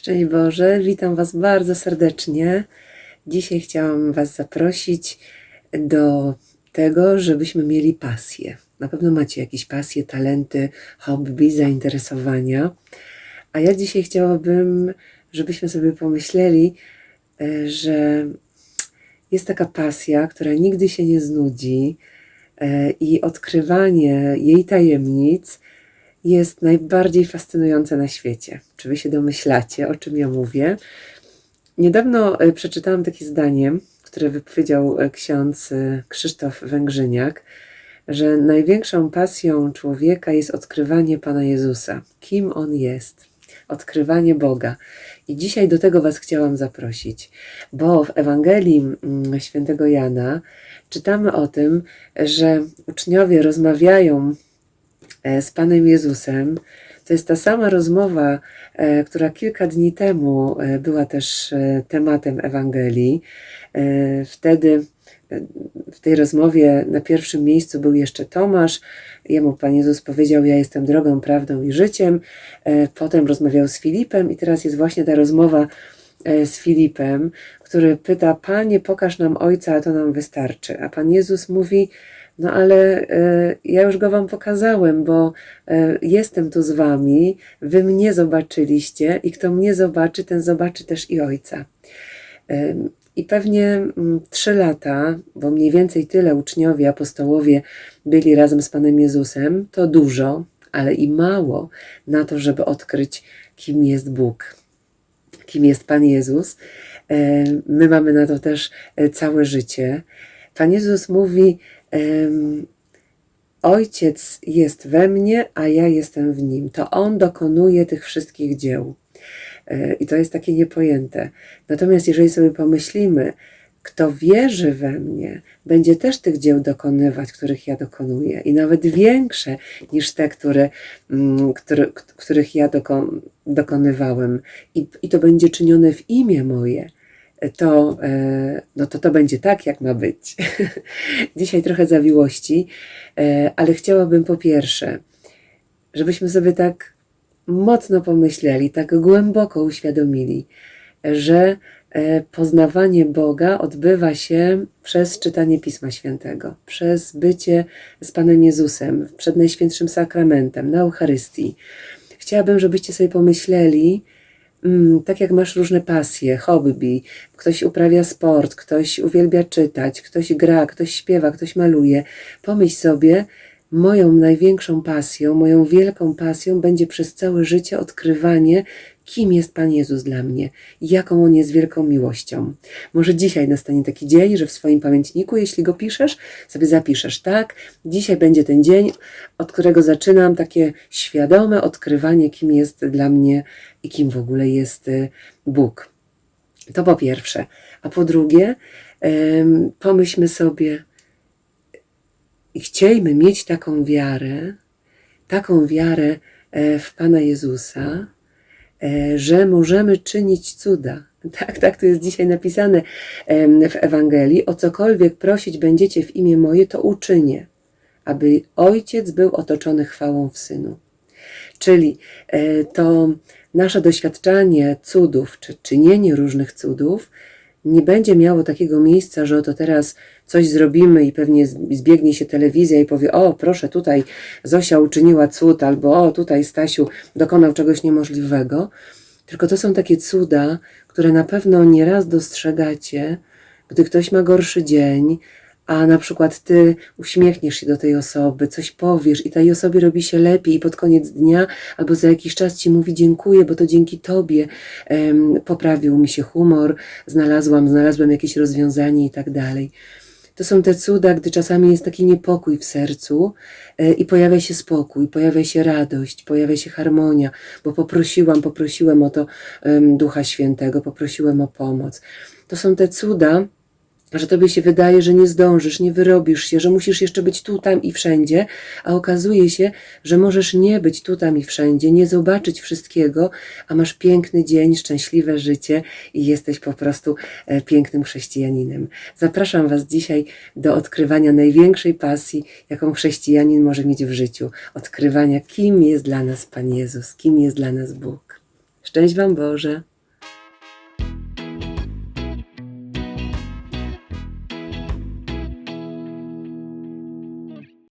Szczęść Boże, witam Was bardzo serdecznie. Dzisiaj chciałam Was zaprosić do tego, żebyśmy mieli pasję. Na pewno macie jakieś pasje, talenty, hobby, zainteresowania. A ja dzisiaj chciałabym, żebyśmy sobie pomyśleli, e, że jest taka pasja, która nigdy się nie znudzi e, i odkrywanie jej tajemnic jest najbardziej fascynujące na świecie. Czy wy się domyślacie, o czym ja mówię? Niedawno e, przeczytałam takie zdanie, które wypowiedział e, ksiądz e, Krzysztof Węgrzyniak, że największą pasją człowieka jest odkrywanie Pana Jezusa. Kim On jest? Odkrywanie Boga. I dzisiaj do tego Was chciałam zaprosić, bo w Ewangelii mm, świętego Jana czytamy o tym, że uczniowie rozmawiają z Panem Jezusem. To jest ta sama rozmowa, e, która kilka dni temu e, była też e, tematem Ewangelii. E, Wtedy e, w tej rozmowie na pierwszym miejscu był jeszcze Tomasz. Jemu Pan Jezus powiedział: Ja jestem drogą, prawdą i życiem. E, Potem rozmawiał z Filipem, i teraz jest właśnie ta rozmowa e, z Filipem, który pyta: Panie, pokaż nam Ojca, a to nam wystarczy. A Pan Jezus mówi: No ale e, ja już go Wam pokazałem, bo e, jestem tu z Wami, Wy mnie zobaczyliście, i kto mnie zobaczy, ten zobaczy też i Ojca. Em, I pewnie mm, trzy lata, bo mniej więcej tyle uczniowie, apostołowie byli razem z Panem Jezusem, to dużo, ale i mało na to, żeby odkryć, kim jest Bóg, kim jest Pan Jezus. E, My mamy na to też e, całe życie. Pan Jezus mówi: Ojciec jest we mnie, a ja jestem w nim. To On dokonuje tych wszystkich dzieł. E, I to jest takie niepojęte. Natomiast jeżeli sobie pomyślimy, kto wierzy we mnie, będzie też tych dzieł dokonywać, których ja dokonuję, i nawet większe niż te, które, mm, które, k- których ja doko, dokonywałem, I, i to będzie czynione w imię moje. To, e, no to to będzie tak, jak ma być. Dzisiaj trochę zawiłości, e, ale chciałabym po pierwsze, żebyśmy sobie tak mocno pomyśleli, tak głęboko uświadomili, że e, poznawanie Boga odbywa się przez czytanie Pisma Świętego, przez bycie z Panem Jezusem przed Najświętszym Sakramentem, na Eucharystii. Chciałabym, żebyście sobie pomyśleli, tak jak masz różne pasje, hobby, ktoś uprawia sport, ktoś uwielbia czytać, ktoś gra, ktoś śpiewa, ktoś maluje, pomyśl sobie, moją największą pasją, moją wielką pasją będzie przez całe życie odkrywanie, kim jest Pan Jezus dla mnie, jaką On jest wielką miłością. Może dzisiaj nastanie taki dzień, że w swoim pamiętniku, jeśli go piszesz, sobie zapiszesz, tak, dzisiaj będzie ten dzień, od którego zaczynam takie świadome odkrywanie, kim jest dla mnie i kim w ogóle jest y, Bóg. To po pierwsze. A po drugie, pomyślmy sobie, i chciejmy mieć taką wiarę, taką wiarę e, w Pana Jezusa, że możemy czynić cuda. Tak, tak, to jest dzisiaj napisane w Ewangelii. O cokolwiek prosić będziecie w imię moje, to uczynię, aby Ojciec był otoczony chwałą w Synu. Czyli e, to nasze doświadczanie cudów, czy czynienie różnych cudów, nie będzie miało takiego miejsca, że oto teraz coś zrobimy i pewnie zbiegnie się telewizja i powie: O, proszę, tutaj Zosia uczyniła cud, albo o, tutaj Stasiu dokonał czegoś niemożliwego. Tylko to są takie cuda, które na pewno nieraz dostrzegacie, gdy ktoś ma gorszy dzień, a na przykład ty uśmiechniesz się do tej osoby, coś powiesz i tej osobie robi się lepiej i pod koniec dnia albo za jakiś czas ci mówi dziękuję, bo to dzięki tobie em, poprawił mi się humor, znalazłam, znalazłem jakieś rozwiązanie i tak dalej. To są te cuda, gdy czasami jest taki niepokój w sercu e, i pojawia się spokój, pojawia się radość, pojawia się harmonia, bo poprosiłam, poprosiłem o to Ducha Świętego, poprosiłem o pomoc. To są te cuda, że tobie się wydaje, że nie zdążysz, nie wyrobisz się, że musisz jeszcze być tu, tam i wszędzie, a okazuje się, że możesz nie być tu, tam i wszędzie, nie zobaczyć wszystkiego, a masz piękny dzień, szczęśliwe życie i jesteś po prostu e, pięknym chrześcijaninem. Zapraszam Was dzisiaj do odkrywania największej pasji, jaką chrześcijanin może mieć w życiu. Odkrywania, kim jest dla nas Pan Jezus, kim jest dla nas Bóg. Szczęść Wam Boże!